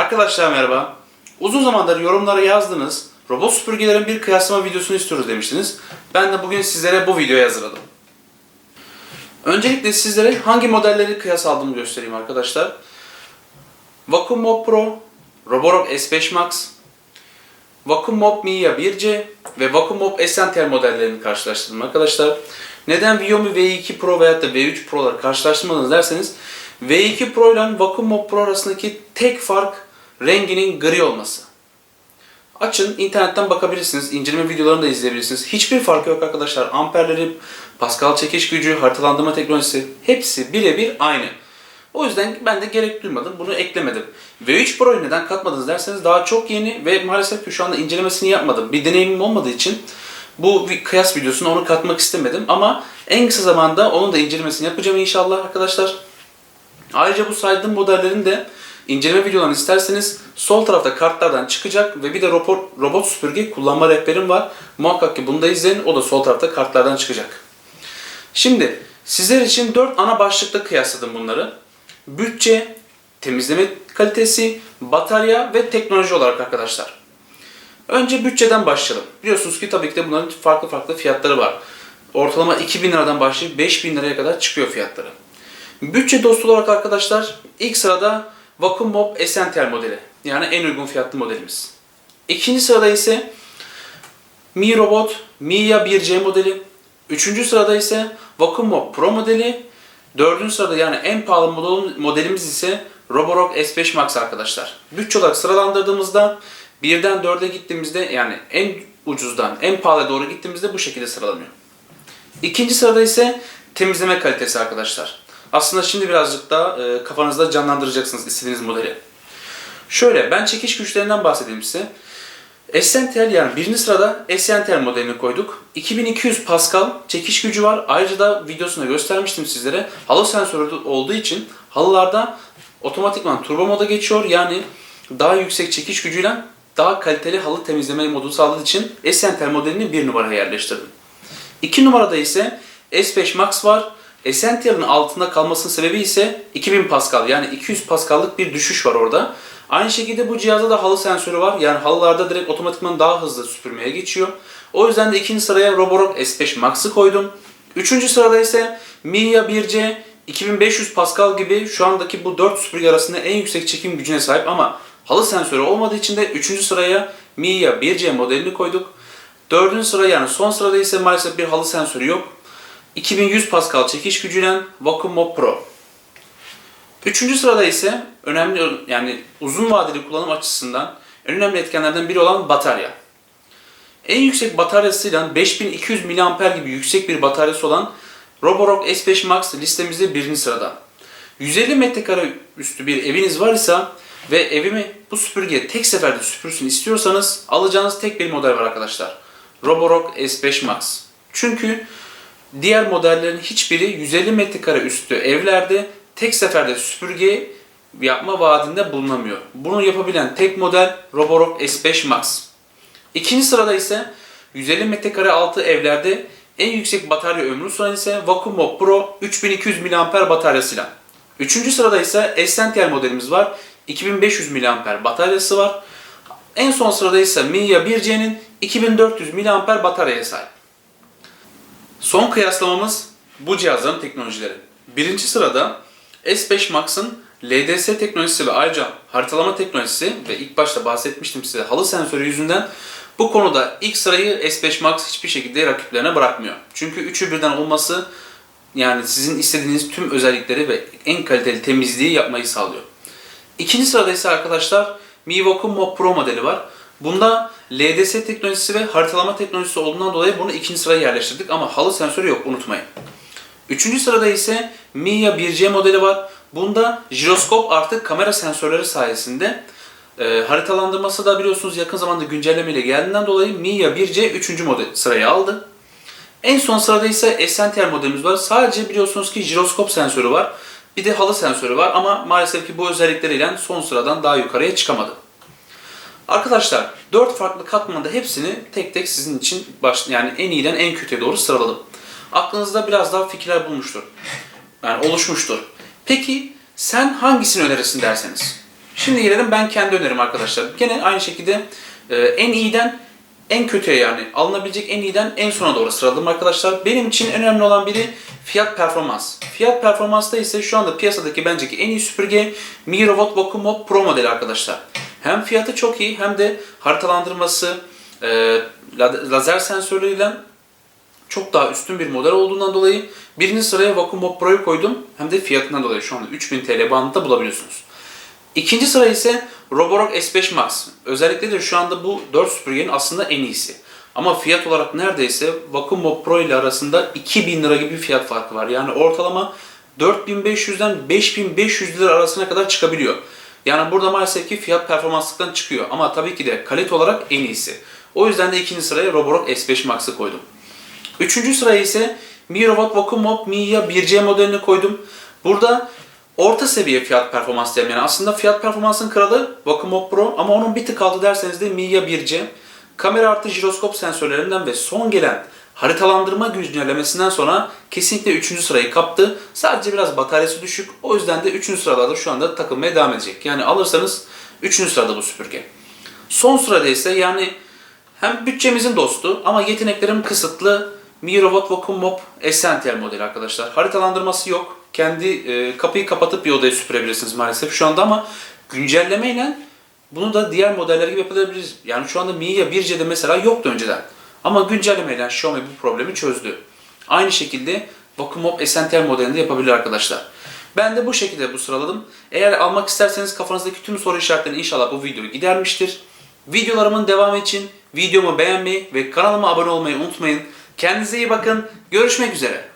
Arkadaşlar merhaba. Uzun zamandır yorumlara yazdınız. Robot süpürgelerin bir kıyaslama videosunu istiyoruz demiştiniz. Ben de bugün sizlere bu videoyu hazırladım. Öncelikle sizlere hangi modelleri kıyas aldığımı göstereyim arkadaşlar. Vacuum Mop Pro, Roborock S5 Max, Vacuum Mop Mia 1C ve Vacuum Mop Essential modellerini karşılaştırdım arkadaşlar. Neden Viomi V2 Pro veya da V3 Pro'ları karşılaştırmadınız derseniz V2 Pro ile Vacuum Mop Pro arasındaki tek fark renginin gri olması. Açın internetten bakabilirsiniz. inceleme videolarını da izleyebilirsiniz. Hiçbir farkı yok arkadaşlar. Amperleri, Pascal çekiş gücü, haritalandırma teknolojisi hepsi birebir aynı. O yüzden ben de gerek duymadım. Bunu eklemedim. V3 Pro'yu neden katmadınız derseniz daha çok yeni ve maalesef ki şu anda incelemesini yapmadım. Bir deneyimim olmadığı için bu kıyas videosuna onu katmak istemedim. Ama en kısa zamanda onun da incelemesini yapacağım inşallah arkadaşlar. Ayrıca bu saydığım modellerin de inceleme videolarını isterseniz sol tarafta kartlardan çıkacak ve bir de robot, robot süpürge kullanma rehberim var. Muhakkak ki bunu da izleyin. O da sol tarafta kartlardan çıkacak. Şimdi sizler için 4 ana başlıkta kıyasladım bunları. Bütçe, temizleme kalitesi, batarya ve teknoloji olarak arkadaşlar. Önce bütçeden başlayalım. Biliyorsunuz ki tabii ki de bunların farklı farklı fiyatları var. Ortalama 2000 liradan başlayıp 5000 liraya kadar çıkıyor fiyatları. Bütçe dostu olarak arkadaşlar ilk sırada Vacuum Mop Essential modeli. Yani en uygun fiyatlı modelimiz. İkinci sırada ise Mi Robot Mia 1C modeli. Üçüncü sırada ise Vacuum Mop Pro modeli. Dördüncü sırada yani en pahalı model- modelimiz ise Roborock S5 Max arkadaşlar. Bütçe olarak sıralandırdığımızda birden dörde gittiğimizde yani en ucuzdan en pahalıya doğru gittiğimizde bu şekilde sıralanıyor. İkinci sırada ise temizleme kalitesi arkadaşlar. Aslında şimdi birazcık daha e, kafanızda canlandıracaksınız istediğiniz modeli. Şöyle ben çekiş güçlerinden bahsedeyim size. Essential yani birinci sırada Essential modelini koyduk. 2200 Pascal çekiş gücü var. Ayrıca da videosunda göstermiştim sizlere. Halı sensörü olduğu için halılarda otomatikman turbo moda geçiyor. Yani daha yüksek çekiş gücüyle daha kaliteli halı temizleme modu sağladığı için Essential modelini bir numaraya yerleştirdim. 2 numarada ise S5 Max var. Essential'ın altında kalmasının sebebi ise 2000 Pascal yani 200 Pascal'lık bir düşüş var orada. Aynı şekilde bu cihazda da halı sensörü var. Yani halılarda direkt otomatikman daha hızlı süpürmeye geçiyor. O yüzden de ikinci sıraya Roborock S5 Max'ı koydum. Üçüncü sırada ise Mia 1C 2500 Pascal gibi şu andaki bu 4 süpürge arasında en yüksek çekim gücüne sahip ama halı sensörü olmadığı için de 3. sıraya Mia 1C modelini koyduk. 4. sıra yani son sırada ise maalesef bir halı sensörü yok. 2100 Pascal çekiş gücüyle Vacuum Mop Pro. Üçüncü sırada ise önemli yani uzun vadeli kullanım açısından önemli etkenlerden biri olan batarya. En yüksek bataryasıyla 5200 mAh gibi yüksek bir bataryası olan Roborock S5 Max listemizde birinci sırada. 150 metrekare üstü bir eviniz var ise ve evimi bu süpürge tek seferde süpürsün istiyorsanız alacağınız tek bir model var arkadaşlar. Roborock S5 Max. Çünkü diğer modellerin hiçbiri 150 metrekare üstü evlerde tek seferde süpürge yapma vaadinde bulunamıyor. Bunu yapabilen tek model Roborock S5 Max. İkinci sırada ise 150 metrekare altı evlerde en yüksek batarya ömrü sunan ise Vacuum Pro 3200 mAh bataryasıyla. Üçüncü sırada ise Essential modelimiz var. 2500 mAh bataryası var. En son sırada ise Mia 1C'nin 2400 mAh bataryaya sahip. Son kıyaslamamız bu cihazların teknolojileri. Birinci sırada S5 Max'ın LDS teknolojisi ve ayrıca haritalama teknolojisi ve ilk başta bahsetmiştim size halı sensörü yüzünden bu konuda ilk sırayı S5 Max hiçbir şekilde rakiplerine bırakmıyor. Çünkü üçü birden olması yani sizin istediğiniz tüm özellikleri ve en kaliteli temizliği yapmayı sağlıyor. İkinci sırada ise arkadaşlar Mi Vacuum Mop Pro modeli var. Bunda LDS teknolojisi ve haritalama teknolojisi olduğundan dolayı bunu ikinci sıraya yerleştirdik ama halı sensörü yok unutmayın. Üçüncü sırada ise Mia 1C modeli var. Bunda jiroskop artık kamera sensörleri sayesinde e, haritalandırması da biliyorsunuz yakın zamanda güncellemeyle geldiğinden dolayı Mia 1C 3. model sırayı aldı. En son sırada ise Essential modelimiz var. Sadece biliyorsunuz ki jiroskop sensörü var. Bir de halı sensörü var ama maalesef ki bu özellikleriyle son sıradan daha yukarıya çıkamadı. Arkadaşlar 4 farklı katmanda hepsini tek tek sizin için baş, yani en iyiden en kötüye doğru sıraladım. Aklınızda biraz daha fikirler bulmuştur. Yani oluşmuştur. Peki sen hangisini önerirsin derseniz? Şimdi gelelim ben kendi önerim arkadaşlar. Gene aynı şekilde e, en iyiden en kötüye yani alınabilecek en iyiden en sona doğru sıraladım arkadaşlar. Benim için önemli olan biri fiyat performans. Fiyat performansta ise şu anda piyasadaki bence ki en iyi süpürge Mirobot Vacuum Pro modeli arkadaşlar. Hem fiyatı çok iyi hem de haritalandırması, e, la- lazer sensörleriyle çok daha üstün bir model olduğundan dolayı birinci sıraya Vacuum Pro'yu koydum. Hem de fiyatından dolayı şu anda 3000 TL bandında bulabiliyorsunuz. İkinci sıra ise Roborock S5 Max. Özellikle de şu anda bu 4 süpürgenin aslında en iyisi. Ama fiyat olarak neredeyse Vacuum Pro ile arasında 2000 lira gibi bir fiyat farkı var. Yani ortalama 4500'den 5500 lira arasına kadar çıkabiliyor. Yani burada maalesef ki fiyat performanslıktan çıkıyor. Ama tabii ki de kalite olarak en iyisi. O yüzden de ikinci sıraya Roborock S5 Max'ı koydum. Üçüncü sıraya ise Mirobot Vacuum Mop Mia 1C modelini koydum. Burada orta seviye fiyat performans diyelim. Yani aslında fiyat performansın kralı Vacuum Pro ama onun bir tık altı derseniz de Mia 1C. Kamera artı jiroskop sensörlerinden ve son gelen haritalandırma güncellemesinden sonra kesinlikle 3. sırayı kaptı. Sadece biraz bataryası düşük. O yüzden de 3. sıralarda şu anda takılmaya devam edecek. Yani alırsanız 3. sırada bu süpürge. Son sırada ise yani hem bütçemizin dostu ama yeteneklerim kısıtlı Mirobot Vacuum Mop Essential modeli arkadaşlar. Haritalandırması yok. Kendi e, kapıyı kapatıp bir odayı süpürebilirsiniz maalesef şu anda ama güncellemeyle bunu da diğer modeller gibi yapabiliriz. Yani şu anda Mia 1C'de mesela yoktu önceden. Ama güncellemeyle Xiaomi bu problemi çözdü. Aynı şekilde Vacuum Mop Essential modelinde yapabilir arkadaşlar. Ben de bu şekilde bu sıraladım. Eğer almak isterseniz kafanızdaki tüm soru işaretlerini inşallah bu videoyu gidermiştir. Videolarımın devamı için videomu beğenmeyi ve kanalıma abone olmayı unutmayın. Kendinize iyi bakın. Görüşmek üzere.